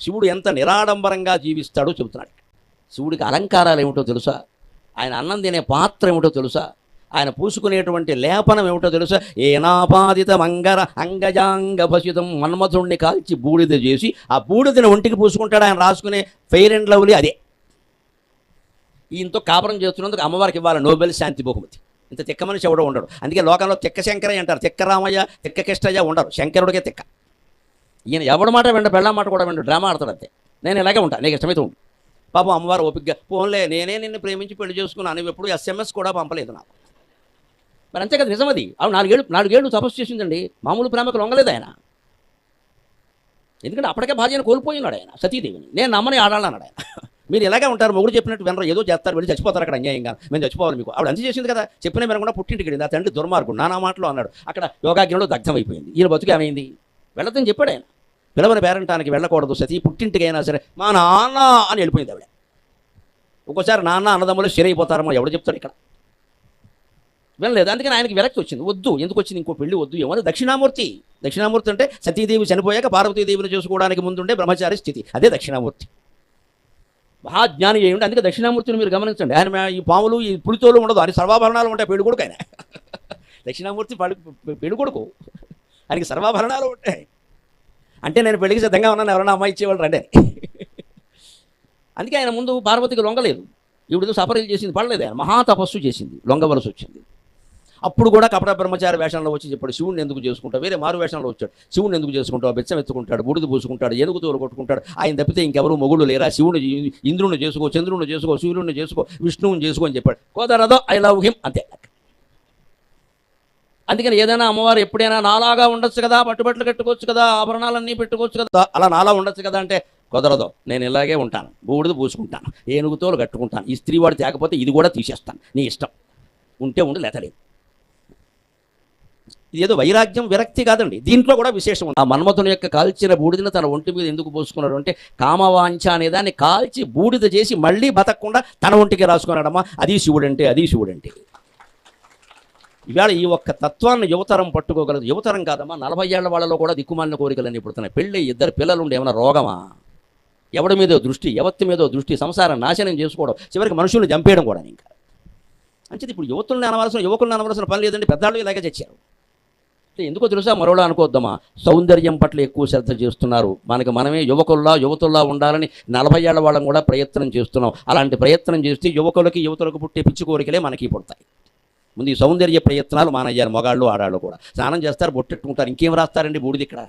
శివుడు ఎంత నిరాడంబరంగా జీవిస్తాడో చెబుతున్నాడు. శివుడికి అలంకారాలు ఏమిటో తెలుసా? ఆయన అన్నం తినే పాత్ర ఏమిటో తెలుసా? ఆయన పూసుకునేటువంటి లేపనం ఏమిటో తెలుసా? ఏనాపాదిత మంగర అంగజాంగ భసితం మన్మథుణ్ణి కాల్చి బూడిద చేసి ఆ బూడిదని ఒంటికి పూసుకుంటాడు. ఆయన రాసుకునే ఫెయిర్ అండ్ లవ్లీ అదే. ఇంత కాపురం చేస్తున్నందుకు అమ్మవారికి ఇవ్వాలి నోబెల్ శాంతి బహుమతి. ఇంత తిక్క మనిషి ఎవడో ఉండడు. అందుకే లోకంలో తిక్క శంకరయ్య అంటారు. తిక్క రామయ్య తిక్క కృష్ణయ్య ఉండరు. శంకరుడికే తిక్క. ఈయన ఎవడ మాట వెంట పెళ్ళ మాట కూడా వెంట డ్రామా ఆడతాడు అంతే. నేను ఇలాగే ఉంటాను నీకు ఇష్టమైతే ఉండు. పాపం అమ్మవారు ఓపికగా పోన్లే నేనే నిన్ను ప్రేమించి పెళ్ళి చేసుకున్నాను నువ్వు ఎప్పుడు ఎస్ఎంఎస్ కూడా పంపలేదు నాకు. మరి అంతే కదా నిజమది. ఆవిడ నాలుగేళ్ళు నాలుగేళ్ళు తపస్సు చేసిందండి. మామూలు ప్రేమకు లొంగలేదు ఆయన. ఎందుకంటే అప్పటికే భార్యను కోల్పోయి ఉన్నాడు ఆయన సతీదేవిని. నేను నమ్మని ఆడాలన్నాడు ఆయన. మీరు ఇలాగే ఉంటారు మొగుడు చెప్పినట్టు వినరు ఏదో చేస్తారు వెళ్ళి చచ్చిపోతారు అక్కడ అన్యాయంగా. మేము చచ్చిపోవాలి మీకు. ఆవిడ అంత చేసింది కదా. చెప్పిన వినకుండా పుట్టింటికి వెళ్ళింది ఆ తండ్రి దుర్మార్గుడు నానా మాటలు అన్నాడు. అక్కడ యోగాగ్నిలో దగ్ధం అయిపోయింది. ఈయన బతుకు ఏమైంది? వెళ్ళదని చెప్పాడు ఆయన. పిలవని పేరంటానికి వెళ్ళకూడదు సతీ పుట్టింటికైనా సరే మా నాన్న అని వెళ్ళిపోయింది ఆవిడ. ఒక్కోసారి నాన్న అన్నదమ్ములు అయిపోతారమో ఎవడు చెప్తాడు ఇక్కడ. వినలేదు అందుకని ఆయనకి విరక్తి వచ్చింది. వద్దు ఎందుకు వచ్చింది ఇంకో పెళ్ళి వద్దు ఏమని దక్షిణామూర్తి దక్షిణామూర్తి అంటే సతీదేవి చనిపోయాక పార్వతీదేవిని చేసుకోవడానికి ముందుండే బ్రహ్మచారి స్థితి. అదే దక్షిణామూర్తి. మహాజ్ఞాని చేయండి అందుకే దక్షిణామూర్తిని మీరు గమనించండి. ఆయన ఈ పాములు ఈ పులితోలు ఉండదు ఆయన సర్వాభరణాలు ఉంటాయి పెళ్ళి కొడుకు ఆయన. దక్షిణామూర్తి పడి కొడుకు ఆయనకి సర్వాభరణాలు ఉంటాయి. అంటే నేను పెళ్ళికి సిద్ధంగా ఉన్నాను ఎవరైనా అమ్మాయి ఇచ్చేవాళ్ళు రండి. అందుకే ఆయన ముందు పార్వతికి లొంగలేదు ఇప్పుడు సఫరీలు చేసింది పడలేదు ఆయన. మహాతపస్సు చేసింది. లొంగవలసి వచ్చింది. అప్పుడు కూడా కపట బ్రహ్మచారి వేషంలో వచ్చి చెప్పాడు శివుడిని ఎందుకు చేసుకుంటావు? వేరే మారు వేషంలో వచ్చాడు. శివుడిని ఎందుకు చేసుకుంటావు? బెచ్చం ఎత్తుకుంటాడు బూడిద పూసుకుంటాడు ఎందుకు తోలు కొట్టుకుంటాడు. ఆయన తప్పితే ఇంకెవరు మొగుడు లేరా? శివుడు ఇంద్రుని చేసుకో చంద్రుని చేసుకో సూర్యుడిని చేసుకో విష్ణువుని చేసుకో అని చెప్పాడు. కోదరదో ఐ లవ్ హిమ్ అంతే. అందుకని ఏదైనా అమ్మవారు ఎప్పుడైనా నాలాగా ఉండొచ్చు కదా పట్టుబట్టలు కట్టుకోవచ్చు కదా ఆభరణాలన్నీ పెట్టుకోవచ్చు కదా అలా నాలా ఉండొచ్చు కదా అంటే కుదరదు. నేను ఇలాగే ఉంటాను. బూడిద పూసుకుంటాను. ఏనుగుతోలు కట్టుకుంటాను. ఈ స్త్రీ వాడు తేకపోతే ఇది కూడా తీసేస్తాను. నీ ఇష్టం. ఉంటే ఉండి లేతలేదు ఇది ఏదో వైరాగ్యం విరక్తి కాదండి. దీంట్లో కూడా విశేషం ఉంది. ఆ మన్మథుని యొక్క కాల్చిన బూడిదను తన ఒంటి మీద ఎందుకు పోసుకున్నాడు అంటే కామవాంఛ అనే దాన్ని కాల్చి బూడిద చేసి మళ్ళీ బతకకుండా తన ఒంటికి రాసుకున్నాడమ్మా. అది శివుడంటే అది శివుడంటే. ఇవాళ ఈ ఒక్క తత్వాన్ని యువతరం పట్టుకోగలదు. యువతరం కాదమ్మా నలభై ఏళ్ళ వాళ్ళలో కూడా దిక్కుమాలిన కోరికలన్నీ పుడుతున్నాయి. పెళ్ళి ఇద్దరు పిల్లలు ఉండే ఏమైనా రోగమా? ఎవడి మీదో దృష్టి ఎవత్తి మీదో దృష్టి సంసారం నాశనం చేసుకోవడం చివరికి మనుషుల్ని చంపేయడం కూడా ఇంకా. అంచేది ఇప్పుడు యువతుల్ని అనవలసిన యువకుల్ని అనవలసిన పని లేదండి పెద్దవాళ్ళు ఇలాగే చచ్చారు అంటే ఎందుకో తెలుసా మరోలా అనుకోద్దామా సౌందర్యం పట్ల ఎక్కువ శ్రద్ధ చేస్తున్నారు. మనకి మనమే యువకుల్లా యువతుల్లా ఉండాలని నలభై ఏళ్ళ వాళ్ళం కూడా ప్రయత్నం చేస్తున్నాం. అలాంటి ప్రయత్నం చేస్తే యువకులకి యువతులకు పుట్టే పిచ్చి కోరికలే మనకి పుడతాయి. ముందు ఈ సౌందర్య ప్రయత్నాలు మానయ్యారు మగాళ్ళు ఆడాళ్ళు కూడా. స్నానం చేస్తారు బొట్టెట్టుకుంటారు. ఇంకేం రాస్తారండి బూడిది ఇక్కడ?